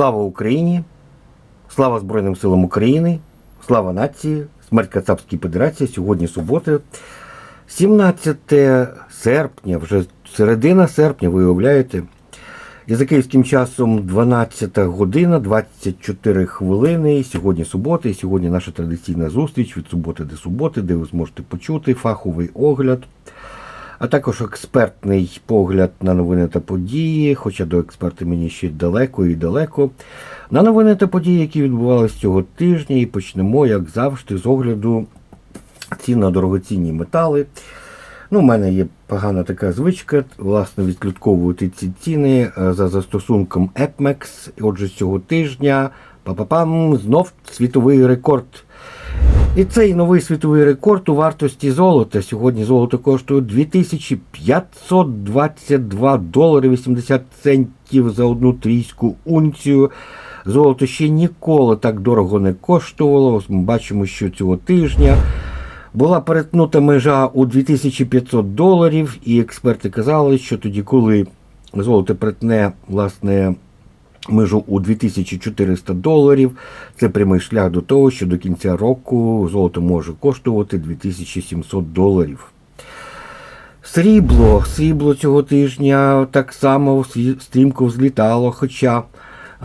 Слава Україні! Слава Збройним силам України! Слава нації! Смерть Кацапській Федерації! Сьогодні субота, 17 серпня, вже середина серпня, ви уявляєте. І за київським часом 12 година, 24 хвилини. І Сьогодні субота, і сьогодні наша традиційна зустріч від суботи до суботи, де ви зможете почути фаховий огляд, а також експертний погляд на новини та події, хоча до експерта мені ще далеко і далеко. На новини та події, які відбувалися цього тижня, і почнемо, як завжди, з огляду цін на дорогоцінні метали. Ну, у мене є погана така звичка, власне, відслідковувати ці ціни е, за застосунком. І Отже, цього тижня па-па-пам, знов світовий рекорд. І цей новий світовий рекорд у вартості золота. Сьогодні золото коштує 2522 долари 80 центів за одну трійську унцію. Золото ще ніколи так дорого не коштувало. Ми бачимо, що цього тижня була перетнута межа у 2500 доларів, і експерти казали, що тоді, коли золото перетне власне межу у 2400 доларів, це прямий шлях до того, що до кінця року золото може коштувати 2700 доларів. Срібло, срібло цього тижня так само стрімко взлітало, хоча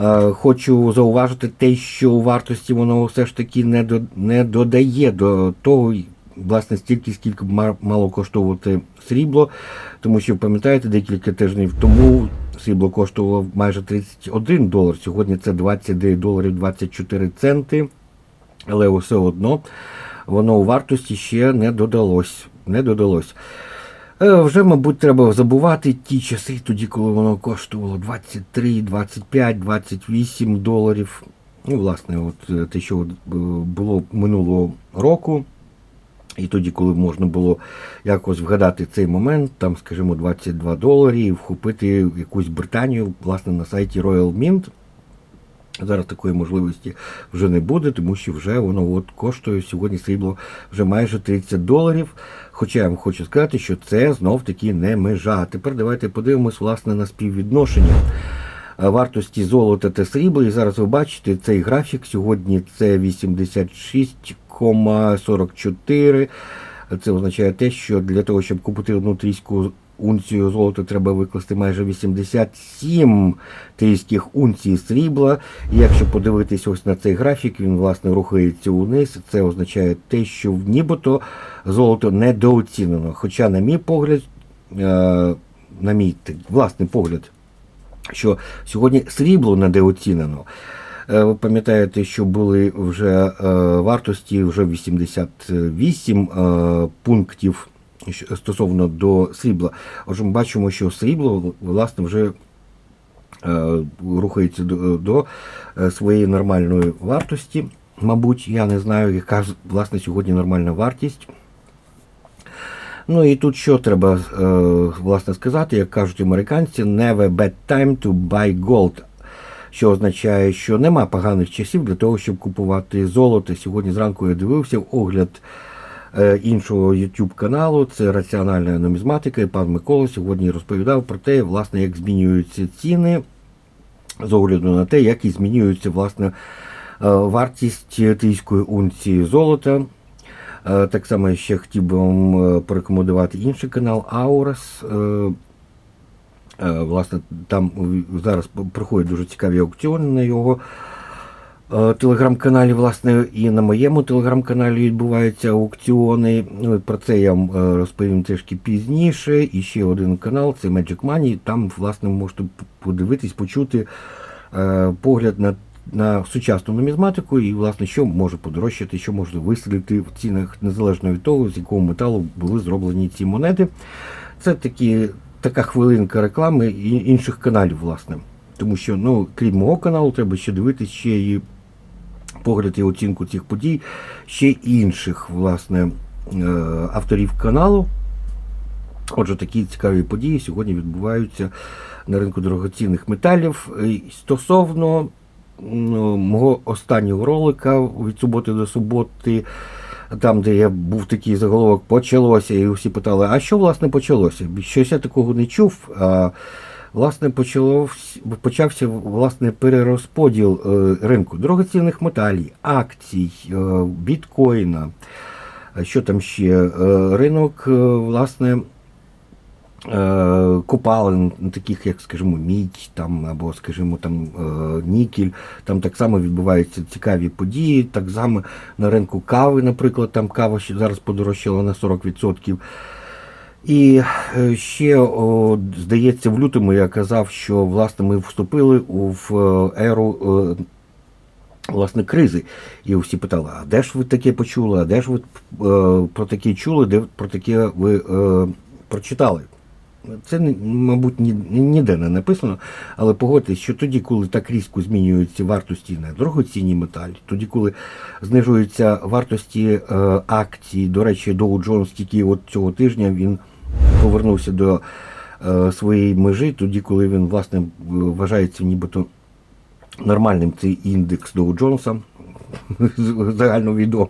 е, хочу зауважити те, що у вартості воно все ж таки не, до, не додає до того, власне, стільки, скільки мало коштувати срібло, тому що пам'ятаєте, декілька тижнів тому срібло коштувало майже 31 долар, сьогодні це 29 доларів 24 центи, але все одно воно у вартості ще не додалось. Не додалось. Е, Вже, мабуть, треба забувати ті часи, тоді, коли воно коштувало 23, 25, 28 доларів. Ну, власне, от е, те, що е, було минулого року. І тоді, коли можна було якось вгадати цей момент, там, скажімо, 22 долари, і вхопити якусь Британію, власне, на сайті Royal Mint. Зараз такої можливості вже не буде, тому що вже воно от коштує сьогодні срібло вже майже 30 доларів. Хоча я вам хочу сказати, що це знов таки не межа. Тепер давайте подивимось власне на співвідношення вартості золота та срібла. І зараз ви бачите цей графік. Сьогодні це 86,44. Це означає те, що для того, щоб купити одну трійську унцію золота, треба викласти майже 87 трійських унцій срібла. І якщо подивитись ось на цей графік, він власне рухається униз. Це означає те, що нібито золото недооцінено. Хоча, на мій погляд, е, на мій власний погляд, що сьогодні срібло недооцінено. Е, Ви пам'ятаєте, що були вже е, вартості вже 88 е, пунктів стосовно до срібла. Отже, ми бачимо, що срібло власне вже рухається до, своєї нормальної вартості. Мабуть, я не знаю, яка власне сьогодні нормальна вартість. Ну і тут що треба е, власне сказати, як кажуть американці, never bad time to buy gold. Що означає, що нема поганих часів для того, щоб купувати золото. Сьогодні зранку я дивився огляд е, іншого YouTube каналу, це раціональна нумізматика. І пан Микола сьогодні розповідав про те, власне, як змінюються ціни з огляду на те, як і змінюється власне е, вартість трійської унції золота. Е, Так само ще хотів би вам е, порекомендувати інший канал Аурас. Е, Власне, там зараз проходять дуже цікаві аукціони на його телеграм-каналі. Власне, і на моєму телеграм-каналі відбуваються аукціони. Ну, про це я вам розповім трішки пізніше. І ще один канал це Magic Money. Там, власне, можете подивитись, почути погляд на, на сучасну нумізматику і, власне, що може подорожчати, що може вистрілити в цінах, незалежно від того, з якого металу були зроблені ці монети. Це такі, така хвилинка реклами і інших каналів, власне. Тому що, ну, крім мого каналу, треба ще дивитися ще і погляд і оцінку цих подій, ще інших, власне, е, авторів каналу. Отже, такі цікаві події сьогодні відбуваються на ринку дорогоцінних металів. Стосовно мого останнього ролика від суботи до суботи, там, де я був такий заголовок, почалося, і всі питали, а що власне почалося? Щось я такого не чув. А власне почало, почався власне перерозподіл е, ринку дорогоцінних металів, акцій, е, біткоїна. Е, Що там ще? Ринок, власне, е, копалин, ну, таких як, скажімо, мідь там, або, скажімо, там е, нікель. Там так само відбуваються цікаві події. Так само на ринку кави, наприклад, там кава зараз подорожчала на 40%. І е, ще, о, здається, в лютому я казав, що власне ми вступили в еру власне кризи. І всі питали, а де ж ви таке почули, а де ж ви про таке чули, де про таке ви е, прочитали? Це, мабуть, ні, ні- ніде не написано, але погодьтесь, що тоді, коли так різко змінюються вартості на дорогоцінні металі, тоді, коли знижуються вартості е, акцій, до речі, Dow Jones тільки от цього тижня він повернувся до е, своєї межі, тоді, коли він, власне, вважається нібито нормальним цей індекс Доу Джонса, загальновідомий.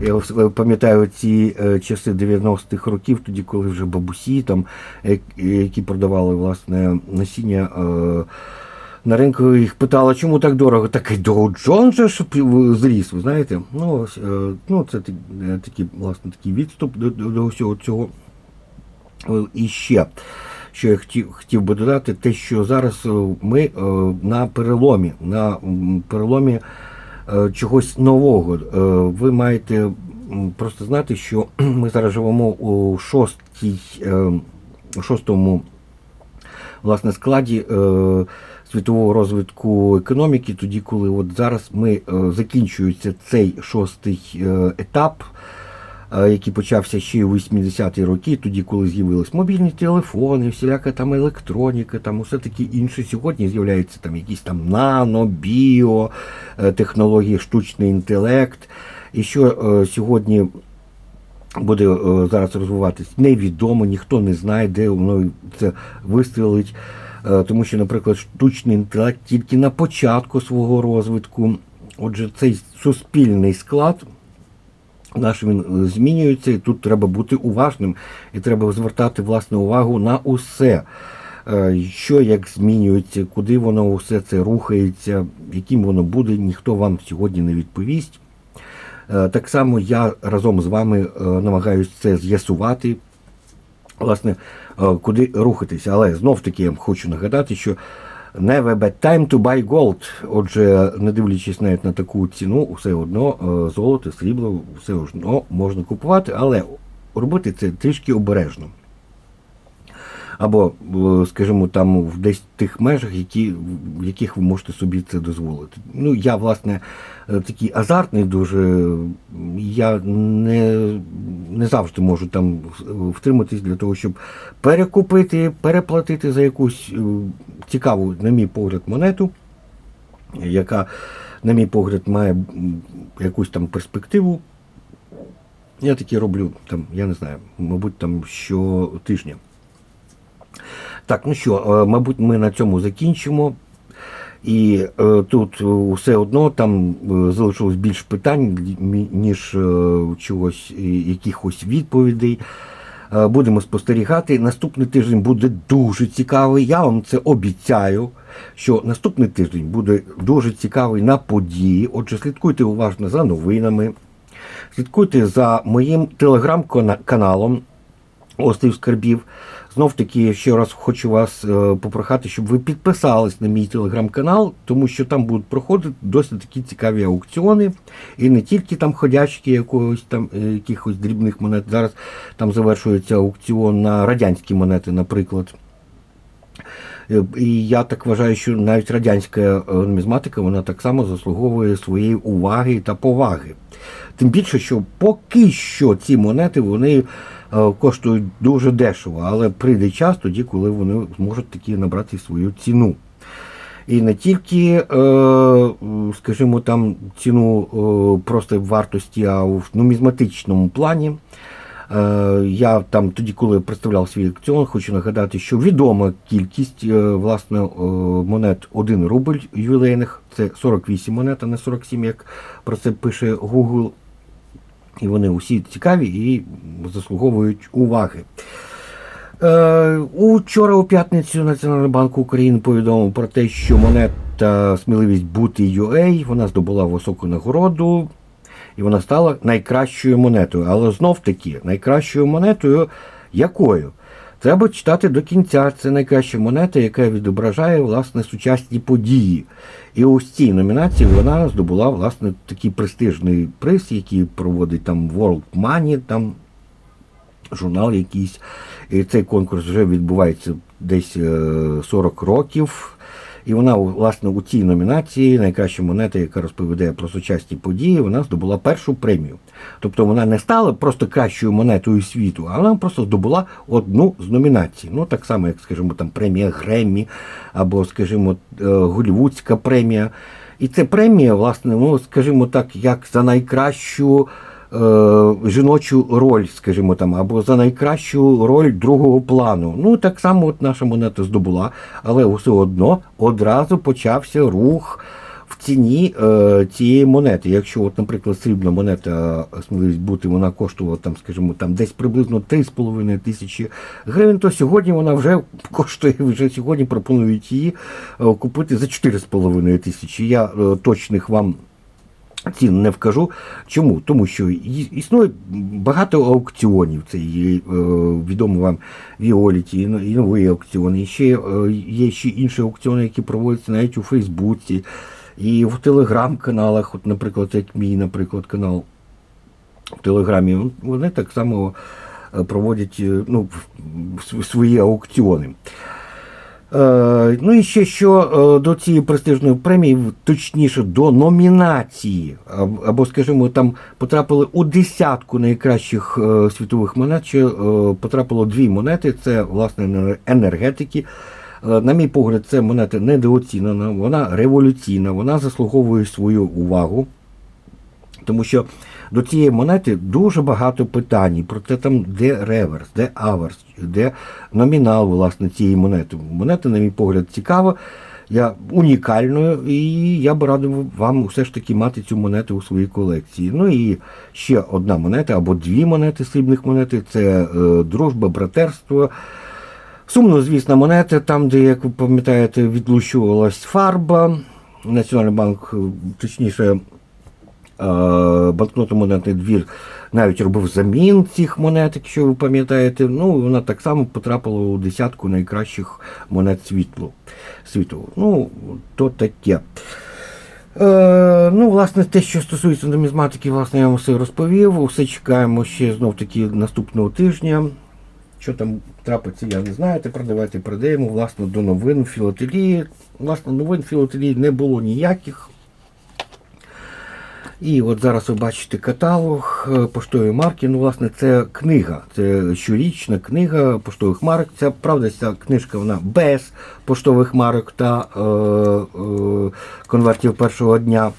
Я пам'ятаю ці е, часи 90-х років, тоді, коли вже бабусі, там, е, які продавали власне насіння. е, На ринку їх питали, чому так дорого? Такий Доу Джонс же ж зріс, ви знаєте? Ну, ось, ну це так- такий, власне, такий відступ до, до, всього цього. І ще, що я хотів, хотів би додати, те, що зараз ми на переломі, на переломі чогось нового. Е, Ви маєте просто знати, що ми зараз живемо у шостій, е, шостому власне складі е, світового розвитку економіки, тоді, коли от зараз ми е, закінчується цей шостий е, етап, е, який почався ще у 80-ті роки, тоді, коли з'явились мобільні телефони, всіляка там електроніка, там усе таке інше. Сьогодні з'являються там якісь там нано, біо, е, технології, штучний інтелект. І що е, сьогодні буде е, зараз розвиватись, невідомо, ніхто не знає, де воно це вистрілить. Е, Тому що, наприклад, штучний інтелект тільки на початку свого розвитку. Отже, цей суспільний склад наш він е, змінюється, і тут треба бути уважним, і треба звертати власне увагу на усе. Е, Що як змінюється, куди воно усе це рухається, яким воно буде, ніхто вам сьогодні не відповість. Е, Так само я разом з вами намагаюся це з'ясувати, власне, куди рухатися. Але знов таки я хочу нагадати, що never bad time to buy gold. Отже, не дивлячись навіть на таку ціну, все одно е, золото, срібло, все одно можна купувати, але робити це трішки обережно. Або, е, скажімо, там в десь тих межах, які, в яких ви можете собі це дозволити. Ну, я, власне, е, такий азартний дуже. Я не, не завжди можу там втриматись для того, щоб перекупити, переплатити за якусь е, цікаву, на мій погляд, монету, яка, на мій погляд, має якусь там перспективу. Я такі роблю, там, я не знаю, мабуть, там щотижня. Так, ну що, е, мабуть, ми на цьому закінчимо. І е, тут е, все одно там е, залишилось більше питань, ніж е, чогось, е, якихось відповідей. Е, будемо спостерігати. Наступний тиждень буде дуже цікавий. Я вам це обіцяю, що наступний тиждень буде дуже цікавий на події. Отже, слідкуйте уважно за новинами, слідкуйте за моїм телеграм-каналом Острів Скарбів. Знов таки, ще раз хочу вас е, попрохати, щоб ви підписались на мій телеграм-канал, тому що там будуть проходити досить такі цікаві аукціони. І не тільки там ходячки якогось там е, якихось дрібних монет. Зараз там завершується аукціон на радянські монети, наприклад. Е, І я так вважаю, що навіть радянська е, нумізматика вона так само заслуговує своєї уваги та поваги. Тим більше, що поки що ці монети вони е, коштують дуже дешево, але прийде час тоді, коли вони зможуть таки набрати свою ціну. І не тільки, скажімо, там ціну просто вартості, а в нумізматичному плані. Е, Я там тоді, коли представляв свій акціон, хочу нагадати, що відома кількість е, власне е, монет 1 рубль ювілейних, це 48 монет, а не 47, як про це пише Google. І вони усі цікаві і заслуговують уваги. Учора у п'ятницю Національний банк України повідомив про те, що монета сміливість бути UA, вона здобула високу нагороду і вона стала найкращою монетою. Але знов таки, найкращою монетою якою? Треба читати до кінця. Це найкраща монета, яка відображає власне сучасні події. І ось цій номінації вона здобула власне такий престижний приз, який проводить там World Money, там журнал якийсь. І цей конкурс вже відбувається десь е, 40 років. І вона, власне, у цій номінації найкраща монета, яка розповідає про сучасні події, вона здобула першу премію. Тобто вона не стала просто кращою монетою світу, а вона просто здобула одну з номінацій. Ну, так само, як, скажімо, там премія Греммі або, скажімо, е, Голлівудська премія. І це премія, власне, ну, скажімо так, як за найкращу жіночу роль, скажімо там, або за найкращу роль другого плану. Ну, так само от наша монета здобула, але все одно одразу почався рух в ціні е, цієї монети. Якщо, от, наприклад, срібна монета е, сміливість бути, вона коштувала там, скажімо, там десь приблизно 3,5 тисячі гривень, то сьогодні вона вже коштує, вже сьогодні пропонують її е, купити за 4,5 тисячі. Я е, точних вам цін не вкажу. Чому? Тому що існує багато аукціонів. Це є е, відомо вам Віоліті, і но- і нові аукціони. І ще е, є ще інші аукціони, які проводяться навіть у Фейсбуці, і в телеграм-каналах, от, наприклад, як мій, наприклад, канал в Телеграмі, вони так само е, проводять ну, свої аукціони. Е, ну і ще що е, до цієї престижної премії, точніше до номінації, або, скажімо, там потрапили у десятку найкращих е, світових монет, е, потрапило дві монети, це власне енергетики. На мій погляд, це монета недооцінена, вона революційна, вона заслуговує свою увагу. Тому що до цієї монети дуже багато питань про те, там, де реверс, де аверс, де номінал власне цієї монети. Монета, на мій погляд, цікава, я унікальною, і я би радив вам все ж таки мати цю монету у своїй колекції. Ну і ще одна монета або дві монети, срібних монети це е, дружба, братерство. Сумно, звісно, монета, там, де, як ви пам'ятаєте, відлущувалась фарба. Національний банк, е, точніше, банкнотно-монетний двір навіть робив замін цих монет, якщо ви пам'ятаєте. Ну, вона так само потрапила у десятку найкращих монет світлу, світу. Ну, то таке. Е, ну, власне, те, що стосується нумізматики, власне, я вам все розповів. Все чекаємо ще знов таки наступного тижня. Що там трапиться, я не знаю. Тепер давайте перейдемо власне, до новин філателії. Власне, новин філателії не було ніяких. І от зараз ви бачите каталог е, поштової марки. Ну, власне, це книга. Це щорічна книга поштових марок. Ця правда, ця книжка вона без поштових марок та е, е, конвертів першого дня.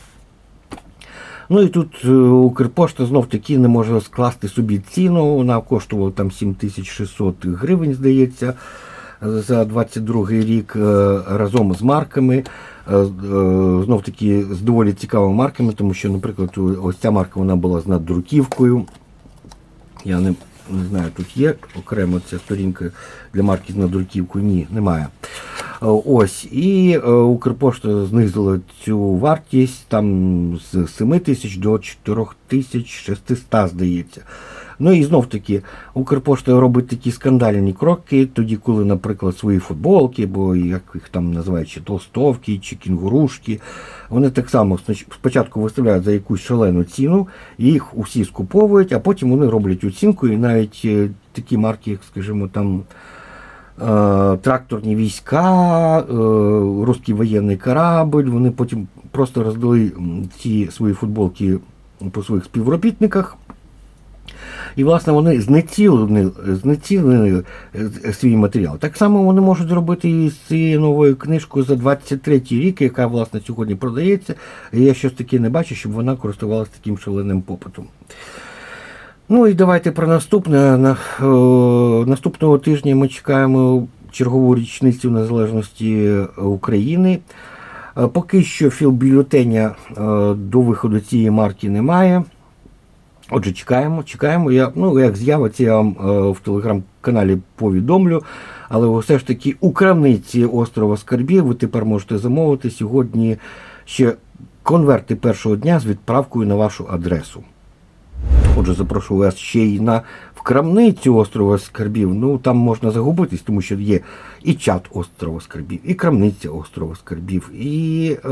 Ну і тут е, Укрпошта знов таки не може скласти собі ціну. Вона коштувала там 7600 гривень, здається, за 22 рік е, разом з марками. Е, е, Знов таки з доволі цікавими марками, тому що, наприклад, ось ця марка вона була з наддруківкою. Я не, не знаю, тут є окремо ця сторінка для марки з надруківкою. Ні, немає. Е, Ось. І е, Укрпошта знизила цю вартість там з 7 тисяч до 4600, здається. Ну і знов таки, Укрпошта робить такі скандальні кроки, тоді, коли, наприклад, свої футболки, або як їх там називають, чи толстовки, чи кінгурушки, вони так само спочатку виставляють за якусь шалену ціну, їх усі скуповують, а потім вони роблять оцінку, і навіть е, такі марки, як, скажімо, там. Е, Тракторні війська, е, русський воєнний корабль. Вони потім просто роздали ці свої футболки по своїх співробітниках. І, власне, вони знецілили, знецілили е, свій матеріал. Так само вони можуть зробити і з цією новою книжкою за 23 рік, яка, власне, сьогодні продається. І я щось таке не бачу, щоб вона користувалася таким шаленим попитом. Ну і давайте про наступне. На, е, наступного тижня ми чекаємо чергову річницю незалежності України. Е, Поки що філбюлетеня е, до виходу цієї марки немає. Отже, чекаємо, чекаємо. Я, ну, як з'явиться, я вам в телеграм-каналі повідомлю. Але все ж таки у крамниці острова Скарбів ви тепер можете замовити сьогодні ще конверти першого дня з відправкою на вашу адресу. Отже, запрошую вас ще й на в крамницю острова Скарбів. Ну там можна загубитись, тому що є і чат острова Скарбів, і крамниця острова Скарбів, і е,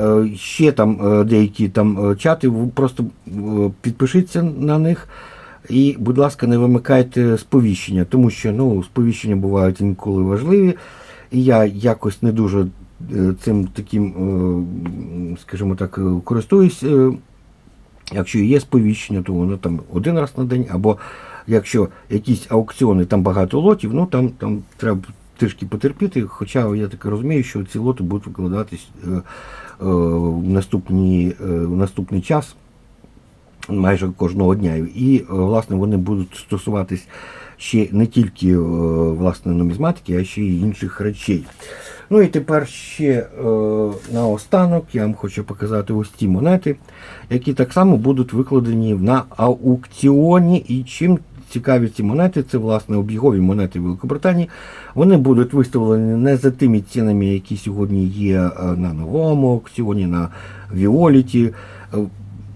е, ще там е, деякі там е, чати. Просто е, підпишіться на них. І, будь ласка, не вимикайте сповіщення, тому що ну, сповіщення бувають інколи важливі. І я якось не дуже цим таким, скажімо так, користуюсь. Якщо є сповіщення, то воно там один раз на день, або якщо якісь аукціони, там багато лотів, ну там, там треба трішки потерпіти. Хоча я так розумію, що ці лоти будуть викладатись е, е, в, наступні, е, в наступний час майже кожного дня. І, е, власне, вони будуть стосуватись ще не тільки е, власне нумізматики, а ще й інших речей. Ну і тепер ще е, наостанок я вам хочу показати ось ці монети, які так само будуть викладені на аукціоні. І чим цікаві ці монети, це власне обігові монети Великобританії. Вони будуть виставлені не за тими цінами, які сьогодні є е, на новому аукціоні, на Віоліті. е,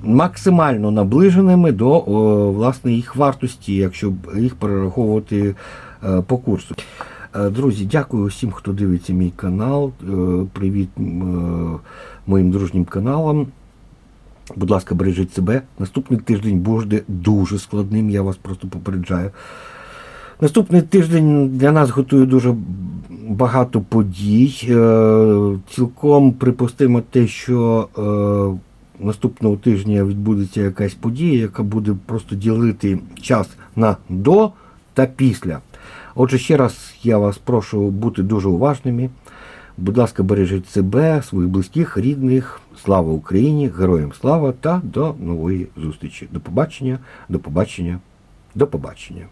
Максимально наближеними до о, власне їх вартості, якщо їх перераховувати е, по курсу. Е, Друзі, дякую всім, хто дивиться мій канал. Е, Привіт е, моїм дружнім каналам. Будь ласка, бережіть себе. Наступний тиждень буде дуже складним, я вас просто попереджаю. Наступний тиждень для нас готує дуже багато подій. Цілком припустимо те, що наступного тижня відбудеться якась подія, яка буде просто ділити час на до та після. Отже, ще раз я вас прошу бути дуже уважними. Будь ласка, бережіть себе, своїх близьких, рідних. Слава Україні! Героям слава та до нової зустрічі. До побачення, до побачення, до побачення.